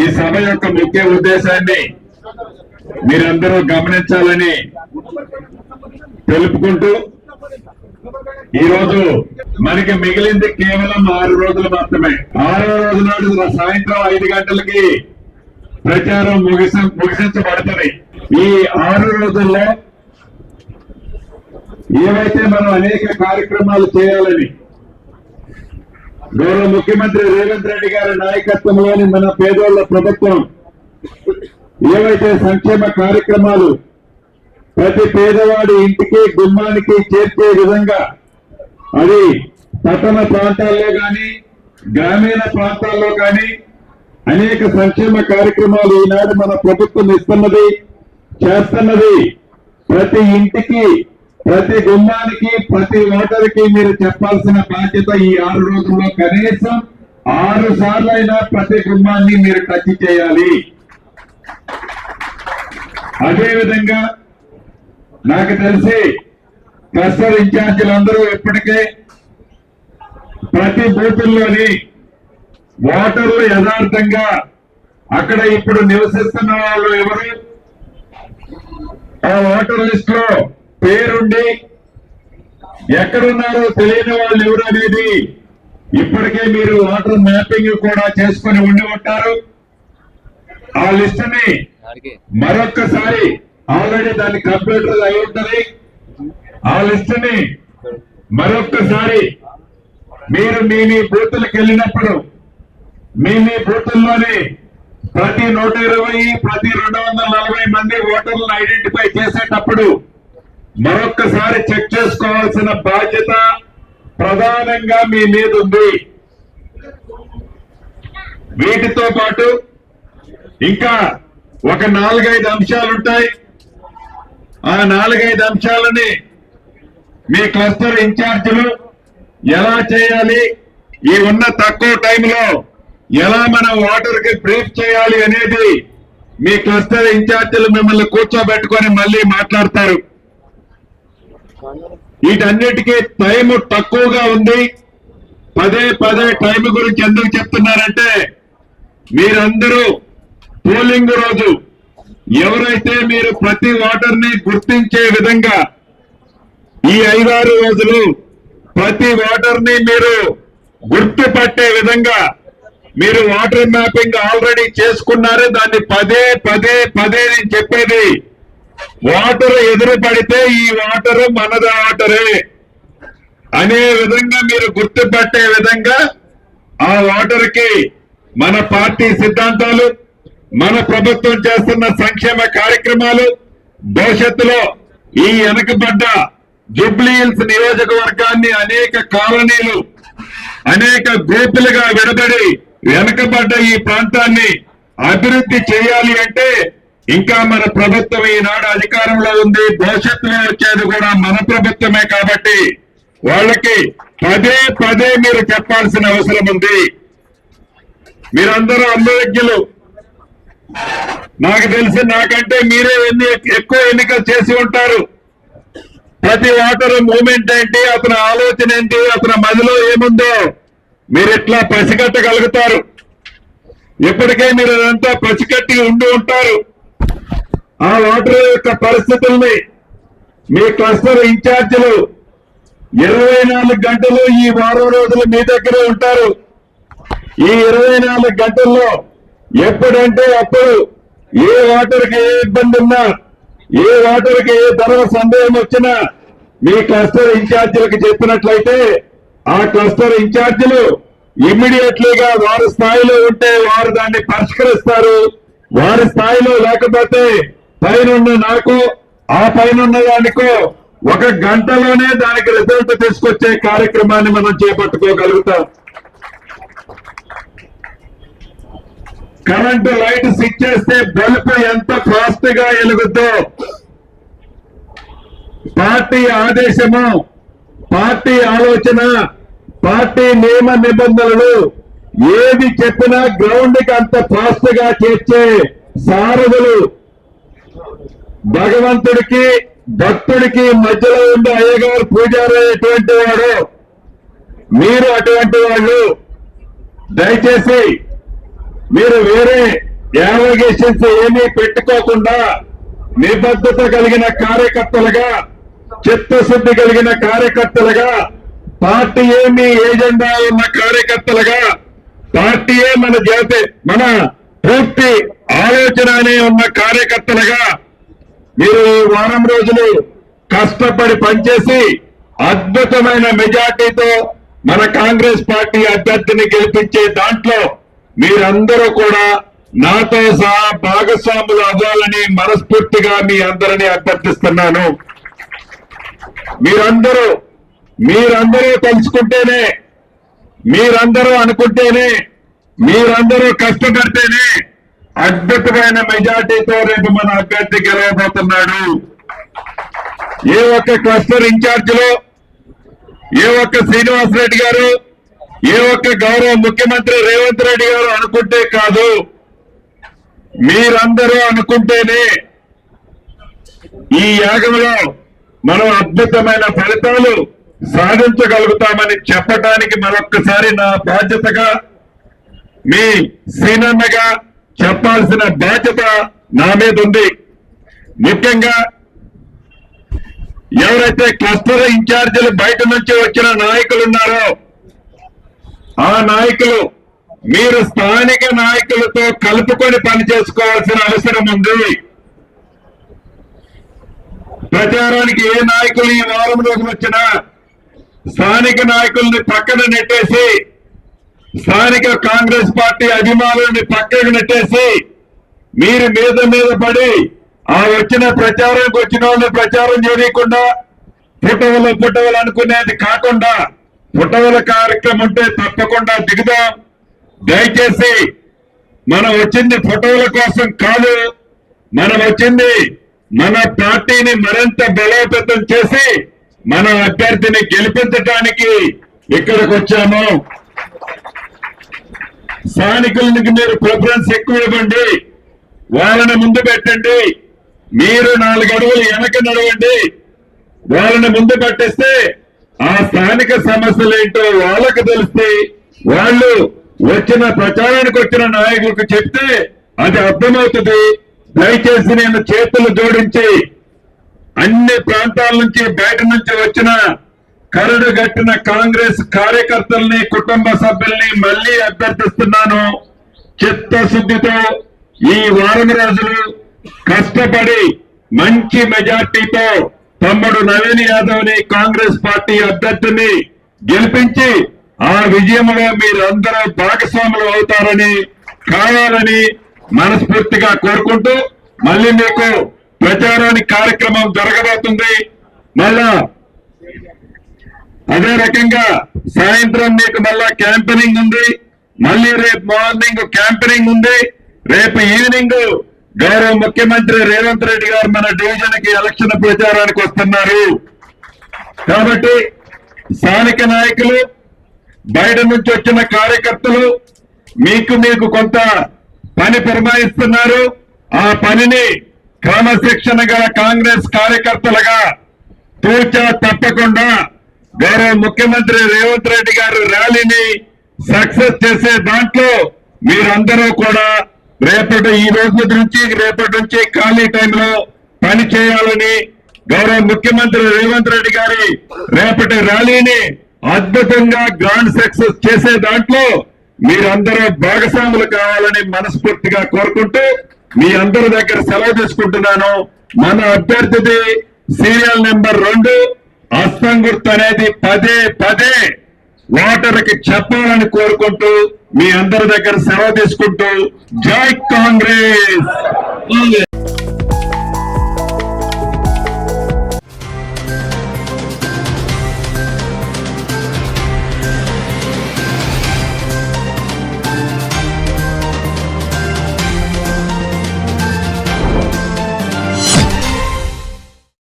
ఈ సభ యొక్క ముఖ్య ఉద్దేశాన్ని మీరందరూ గమనించాలని తెలుపుకుంటూ ఈ రోజు మనకి మిగిలింది కేవలం ఆరు రోజులు మాత్రమే. ఆరో రోజు నాడు సాయంత్రం ఐదు గంటలకి ప్రచారం ముగిస ముగిసించబడుతుంది. ఈ ఆరు రోజుల్లో ఏవైతే మనం అనేక కార్యక్రమాలు చేయాలని గౌరవ ముఖ్యమంత్రి రేవంత్ రెడ్డి గారి నాయకత్వంలోని మన పేదోళ్ళ ప్రభుత్వం ఏవైతే సంక్షేమ కార్యక్రమాలు ప్రతి పేదవాడి ఇంటికి గుమ్మానికి చేర్చే విధంగా అది పట్టణ ప్రాంతాల్లో కానీ గ్రామీణ ప్రాంతాల్లో కానీ అనేక సంక్షేమ కార్యక్రమాలు ఈనాడు మన ప్రభుత్వం ఇస్తున్నది చేస్తున్నది. ప్రతి ఇంటికి ప్రతి గుమ్మానికి ప్రతి ఓటర్కి మీరు చెప్పాల్సిన బాధ్యత ఈ ఆరు రోజుల్లో కనీసం ఆరు సార్లు ప్రతి గుమ్మాన్ని మీరు టచ్ చేయాలి. అదేవిధంగా నాకు తెలిసి క్లస్టర్ ఇన్ఛార్జీలందరూ ఇప్పటికే ప్రతి బూతుల్లోని ఓటర్లు యథార్థంగా అక్కడ ఇప్పుడు నివసిస్తున్న వాళ్ళు ఎవరు? ఆ ఓటర్ లిస్ట్లో పేరుండి ఎక్కడున్నారో తెలియని వాళ్ళు ఎవరు అనేది ఇప్పటికే మీరు ఓటర్ మ్యాపింగ్ కూడా చేసుకొని ఉండి ఉంటారు. ఆ లిస్ట్ని మరొక్కసారి ఆల్రెడీ దాన్ని కంప్యూటర్ అయి ఉంటది. ఆ లిస్ట్ని మరొక్కసారి మీరు మీ మీ బూతులకు వెళ్ళినప్పుడు మీ మీ బూతుల్లోని ప్రతి నూట ఇరవై ప్రతి రెండు వందల నలభై మంది ఓటర్లను ఐడెంటిఫై చేసేటప్పుడు మరొక్కసారి చెక్ చేసుకోవాల్సిన బాధ్యత ప్రధానంగా మీ మీద ఉంది. వీటితో పాటు ఇంకా ఒక నాలుగైదు అంశాలు ఉంటాయి. ఆ నాలుగైదు అంశాలని మీ క్లస్టర్ ఇన్ఛార్జీలు ఎలా చేయాలి? ఈ ఉన్న తక్కువ టైంలో ఎలా మనం వాటర్కి బ్రీఫ్ చేయాలి అనేది మీ క్లస్టర్ ఇన్ఛార్జీలు మిమ్మల్ని కూర్చోబెట్టుకొని మళ్ళీ మాట్లాడతారు. వీటన్నిటికీ టైం తక్కువగా ఉంది. పదే పదే టైం గురించి ఎందుకు చెప్తున్నారంటే మీరందరూ పోలింగ్ రోజు ఎవరైతే మీరు ప్రతి ఓటర్ని గుర్తించే విధంగా ఈ ఐదారు రోజులు ప్రతి ఓటర్ని మీరు గుర్తుపట్టే విధంగా మీరు వాటర్ మ్యాపింగ్ ఆల్రెడీ చేసుకున్నారు దాన్ని పదే పదే పదే నేను చెప్పేది వాటర్ ఎదురు పడితే ఈ వాటర్ మనది వాటరే అనే విధంగా మీరు గుర్తుపట్టే విధంగా ఆ వాటర్కి మన పార్టీ సిద్ధాంతాలు మన ప్రభుత్వం చేస్తున్న సంక్షేమ కార్యక్రమాలు భవిష్యత్తులో ఈ వెనకబడ్డ జుబ్లీహిల్స్ నియోజకవర్గాన్ని అనేక కాలనీలు అనేక గ్రూపులుగా విడబడి వెనకబడ్డ ఈ ప్రాంతాన్ని అభివృద్ధి చేయాలి అంటే ఇంకా మన ప్రభుత్వం ఈనాడు అధికారంలో ఉంది. భవిష్యత్తులో వచ్చేది కూడా మన ప్రభుత్వమే కాబట్టి వాళ్ళకి పదే పదే మీరు చెప్పాల్సిన అవసరం ఉంది. మీరందరూ అనుభవజ్ఞులు నాకు తెలిసి నాకంటే మీరే ఎన్ని ఎక్కువ ఎన్నికలు చేసి ఉంటారు. ప్రతి ఓటరు మూమెంట్ ఏంటి అతని ఆలోచన ఏంటి అతని మదిలో ఏముందో మీరు ఇట్లా పసిగట్టగలుగుతారు? ఇప్పటికే మీరు అదంతా పసిగట్టి ఉండి ఉంటారు. ఆ వాటర్ యొక్క పరిస్థితుల్ని మీ క్లస్టర్ ఇన్ఛార్జీలు ఇరవై నాలుగు గంటలు ఈ వారం రోజులు మీ దగ్గరే ఉంటారు. ఈ ఇరవై నాలుగు గంటల్లో ఎప్పుడంటే అప్పుడు ఏ వాటర్కి ఏ ఇబ్బంది ఉన్నా ఏ వాటర్కి ఏ ధర సందేహం వచ్చినా మీ క్లస్టర్ ఇన్ఛార్జీలకు చెప్పినట్లయితే ఆ క్లస్టర్ ఇన్ఛార్జీలు ఇమ్మీడియట్లీగా వారి స్థాయిలో ఉంటే వారు దాన్ని పరిష్కరిస్తారు. వారి స్థాయిలో లేకపోతే పైనున్న నాకు ఆ పైన దానికో ఒక గంటలోనే దానికి రిజల్ట్ తీసుకొచ్చే కార్యక్రమాన్ని మనం చేపట్టుకోగలుగుతాం. కరెంటు లైట్ స్విచ్ చేస్తే బల్బ్ ఎంత ఫాస్ట్గా వెలుగుద్దో. పార్టీ ఆదేశము పార్టీ ఆలోచన పార్టీ నియమ నిబంధనలు ఏది చెప్పినా గ్రౌండ్కి అంత ఫాస్ట్గా చేర్చే సారథులు భగవంతుడికి భక్తుడికి మధ్యలో ఉండే అయ్యగారు పూజారి అటువంటి వాడు. మీరు అటువంటి వాళ్ళు. దయచేసి మీరు వేరే యావగేషన్స్ ఏమీ పెట్టుకోకుండా నిబద్ధత కలిగిన కార్యకర్తలుగా చిత్తశుద్ధి కలిగిన కార్యకర్తలుగా పార్టీ ఏమి ఏజెండా ఉన్న కార్యకర్తలుగా పార్టీయే మన జాతి మన పూర్తి ఆలోచన అనే ఉన్న కార్యకర్తలుగా మీరు ఈ వారం రోజులు కష్టపడి పనిచేసి అద్భుతమైన మెజార్టీతో మన కాంగ్రెస్ పార్టీ అభ్యర్థిని గెలిపించే దాంట్లో మీరందరూ కూడా నాతో సహా భాగస్వాములు అవ్వాలని మనస్ఫూర్తిగా మీ అందరినీ అభ్యర్థిస్తున్నాను. మీరందరూ మీరందరూ తెలుసుకుంటేనే మీరందరూ అనుకుంటేనే మీరందరూ కష్టపడితేనే అద్భుతమైన మెజార్టీతో రేపు మన అభ్యర్థి గెలవబోతున్నాడు. ఏ ఒక్క క్లస్టర్ ఇన్ఛార్జిలో ఏ ఒక్క శ్రీనివాస్ రెడ్డి గారు ఏ ఒక్క గౌరవ ముఖ్యమంత్రి రేవంత్ రెడ్డి గారు అనుకుంటే కాదు. మీరందరూ అనుకుంటేనే ఈ యాగంలో మనం అద్భుతమైన ఫలితాలు సాధించగలుగుతామని చెప్పడానికి మరొక్కసారి నా బాధ్యతగా మీ శ్రీనన్నగా చెప్పాల్సిన బాధ్యత నా మీద ఉంది. ముఖ్యంగా ఎవరైతే క్లస్టర్ ఇన్ఛార్జీలు బయట నుంచి వచ్చిన నాయకులు ఉన్నారో ఆ నాయకులు మీరు స్థానిక నాయకులతో కలుపుకొని పని చేసుకోవాల్సిన అవసరం ఉంది. ప్రచారానికి ఏ నాయకులు ఈ వారం రోజులు వచ్చినా స్థానిక నాయకుల్ని పక్కన నెట్టేసి స్థానిక కాంగ్రెస్ పార్టీ అభిమానుల్ని పక్కకు నెట్టేసి మీరు మీద మీద పడి ఆ వచ్చిన ప్రచారానికి వచ్చిన వాళ్ళని ప్రచారం చేయకుండా పుట్టవల పుట్టవలు అనుకునేది కాకుండా పుట్టవల కార్యక్రమం ఉంటే తప్పకుండా దిగుదాం. దయచేసి మనం వచ్చింది ఫోటోల కోసం కాదు మనం వచ్చింది మన పార్టీని మరింత బలోపేతం చేసి మన అభ్యర్థిని గెలిపించడానికి ఇక్కడికి వచ్చాము. స్థానికులకి మీరు ప్రిఫరెన్స్ ఎక్కువ ఇవ్వండి. వాళ్ళని ముందు పెట్టండి. మీరు నాలుగు అడుగులు వెనక నడవండి. వాళ్ళని ముందు పెట్టేస్తే ఆ స్థానిక సమస్యలు ఏంటో వాళ్ళకు తెలిస్తే వాళ్ళు వచ్చిన ప్రచారానికి వచ్చిన నాయకులకు చెప్తే అది అర్థమవుతుంది. దయచేసి నేను చేతులు జోడించి అన్ని ప్రాంతాల నుంచి బయట నుంచి వచ్చిన కరడు గట్టిన కాంగ్రెస్ కార్యకర్తల్ని కుటుంబ సభ్యుల్ని మళ్ళీ అభ్యర్థిస్తున్నాను. చిత్తశుద్ధితో ఈ వారం రోజులు కష్టపడి మంచి మెజార్టీతో తమ్ముడు నవీన్ యాదవ్ని కాంగ్రెస్ పార్టీ అభ్యర్థిని గెలిపించి ఆ విజయంలో మీరందరూ భాగస్వాములు అవుతారని కావాలని మనస్ఫూర్తిగా కోరుకుంటూ మళ్ళీ మీకు ప్రచారానికి కార్యక్రమం జరగబోతుంది. మళ్ళా అదే రకంగా సాయంత్రం మీకు మళ్ళా క్యాంపెనింగ్ ఉంది. మళ్ళీ రేపు మార్నింగ్ క్యాంపెనింగ్ ఉంది. రేపు ఈవినింగ్ గౌరవ ముఖ్యమంత్రి రేవంత్ రెడ్డి గారు మన డివిజన్కి ఎలక్షన్ ప్రచారానికి వస్తున్నారు. కాబట్టి స్థానిక నాయకులు బయట నుంచి వచ్చిన కార్యకర్తలు మీకు మీకు కొంత పని ఫిర్మాయిస్తున్నారు ఆ పనిని క్రమశిక్షణగా కాంగ్రెస్ కార్యకర్తలుగా తూచా తప్పకుండా గౌరవ ముఖ్యమంత్రి రేవంత్ రెడ్డి గారు ర్యాలీని సక్సెస్ చేసే దాంట్లో మీరందరూ కూడా రేపటి ఈ రోజు నుంచి రేపటి నుంచి ఖాళీ టైంలో పని చేయాలని గౌరవ ముఖ్యమంత్రి రేవంత్ రెడ్డి గారి రేపటి ర్యాలీని అద్భుతంగా గ్రాండ్ సక్సెస్ చేసే దాంట్లో మీరందరూ భాగస్వాములు కావాలని మనస్ఫూర్తిగా కోరుకుంటూ మీ అందరి దగ్గర సెలవు తీసుకుంటున్నాను. మన అభ్యర్థిది సీరియల్ నెంబర్ రెండు. అస్సం గుర్తు అనేది పదే పదే ఓటర్కి చెప్పాలని కోరుకుంటూ మీ అందరి దగ్గర సెలవు తీసుకుంటూ జై కాంగ్రెస్.